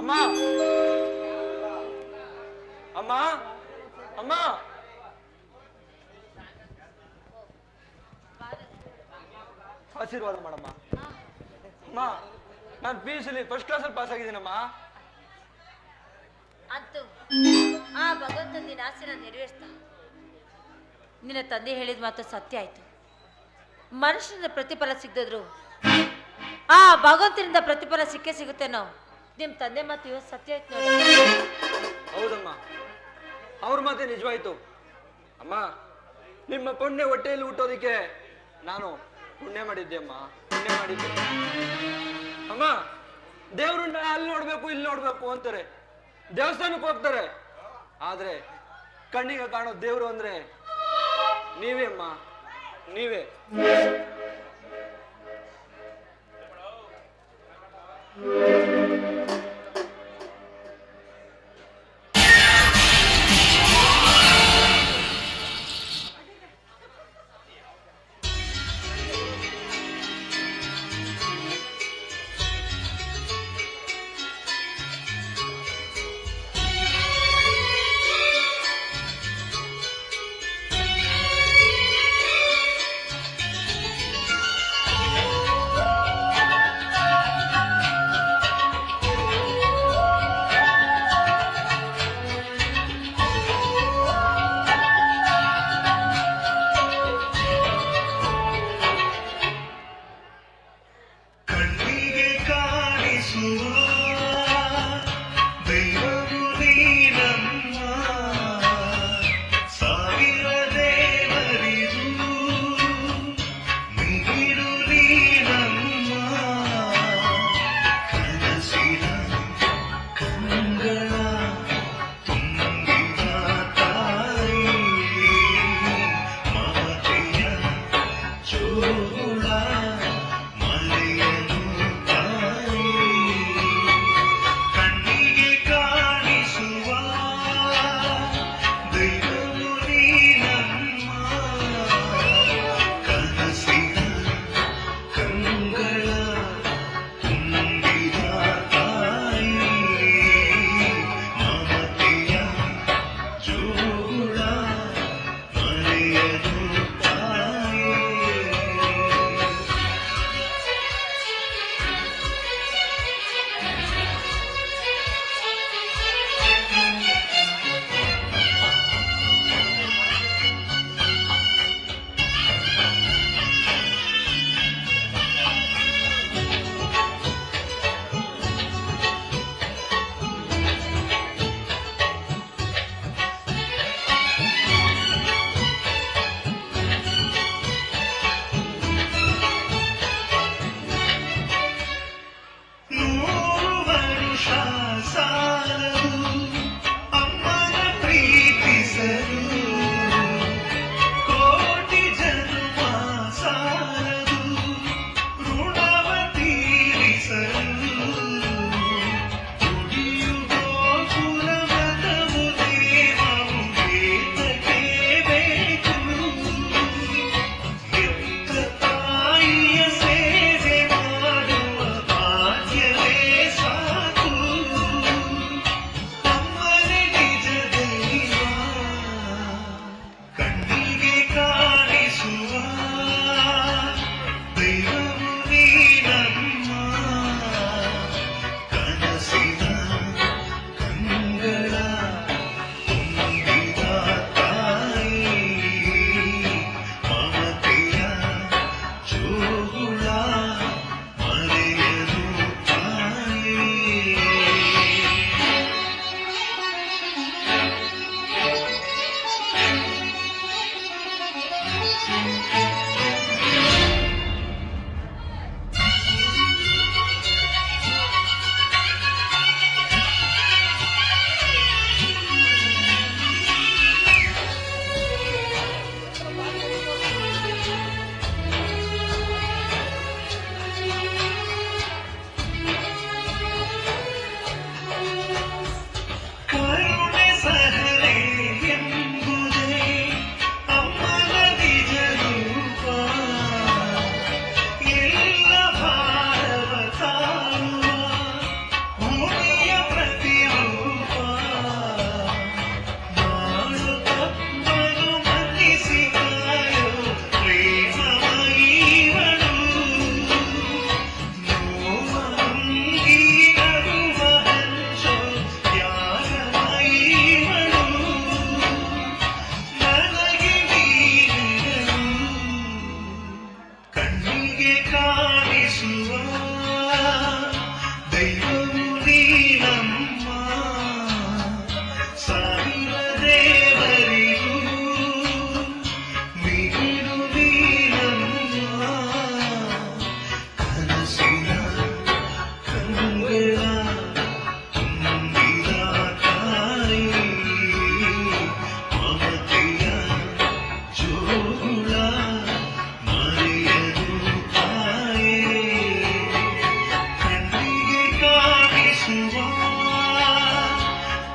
ಅಮ್ಮ. ಅಮ್ಮ. ಅಮ್ಮ. ಆಶೀರ್ವಾದ ಮಾಡಮ್ಮ. ಅಮ್ಮ, ನಾನು ಪಿ ಯು ಸಿಲಿ ಫಸ್ಟ್ ಕ್ಲಾಸಲ್ಲಿ ಪಾಸ್ ಆಗಿದ್ದೀನಮ್ಮ. ಅಂತೂ, ಆ ಭಗವಂತ ನಿನ್ನ ಆಸೆನ ನೆರವೇರಿಸ್ತಾ. ನಿನ್ನ ತಂದೆ ಹೇಳಿದ ಮಾತು ಸತ್ಯ ಆಯ್ತು. ಮನುಷ್ಯನಿಂದ ಪ್ರತಿಫಲ ಸಿಗದಿದ್ರು, ಆ ಭಗವಂತನಿಂದ ಪ್ರತಿಫಲ ಸಿಕ್ಕೇ ಸಿಗುತ್ತೇನೋ? ನಿಮ್ಮ ತಂದೆ ಮತ್ತೆ ಇವತ್ತು ಸತ್ಯ ಆಯ್ತು ಹೌದಮ್ಮ. ಅವ್ರ ಮಾತೆ ನಿಜವಾಯ್ತು. ಅಮ್ಮ, ನಿಮ್ಮ ಪುಣ್ಯ ಹೊಟ್ಟೆಯಲ್ಲಿ ಹುಟ್ಟೋದಿಕ್ಕೆ ನಾನು ಪುಣ್ಯ ಮಾಡಿದ್ದೆ ಅಮ್ಮ ಪುಣ್ಯ ಮಾಡಿದ್ದೆ ಅಮ್ಮ ದೇವ್ರನ್ನ ಅಲ್ಲಿ ನೋಡ್ಬೇಕು, ಇಲ್ಲಿ ನೋಡ್ಬೇಕು ಅಂತಾರೆ. ದೇವಸ್ಥಾನಕ್ಕೆ ಹೋಗ್ತಾರೆ. ಆದ್ರೆ ಕಣ್ಣಿಗೆ ಕಾಣೋ ದೇವ್ರು ಅಂದ್ರೆ ನೀವೇ ಅಮ್ಮ. ನೀವೇ. ಕಣ್ಣಿಗೆ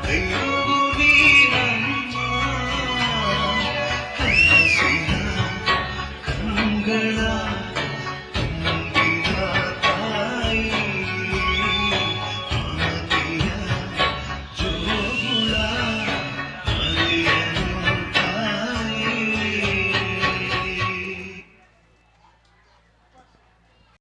You.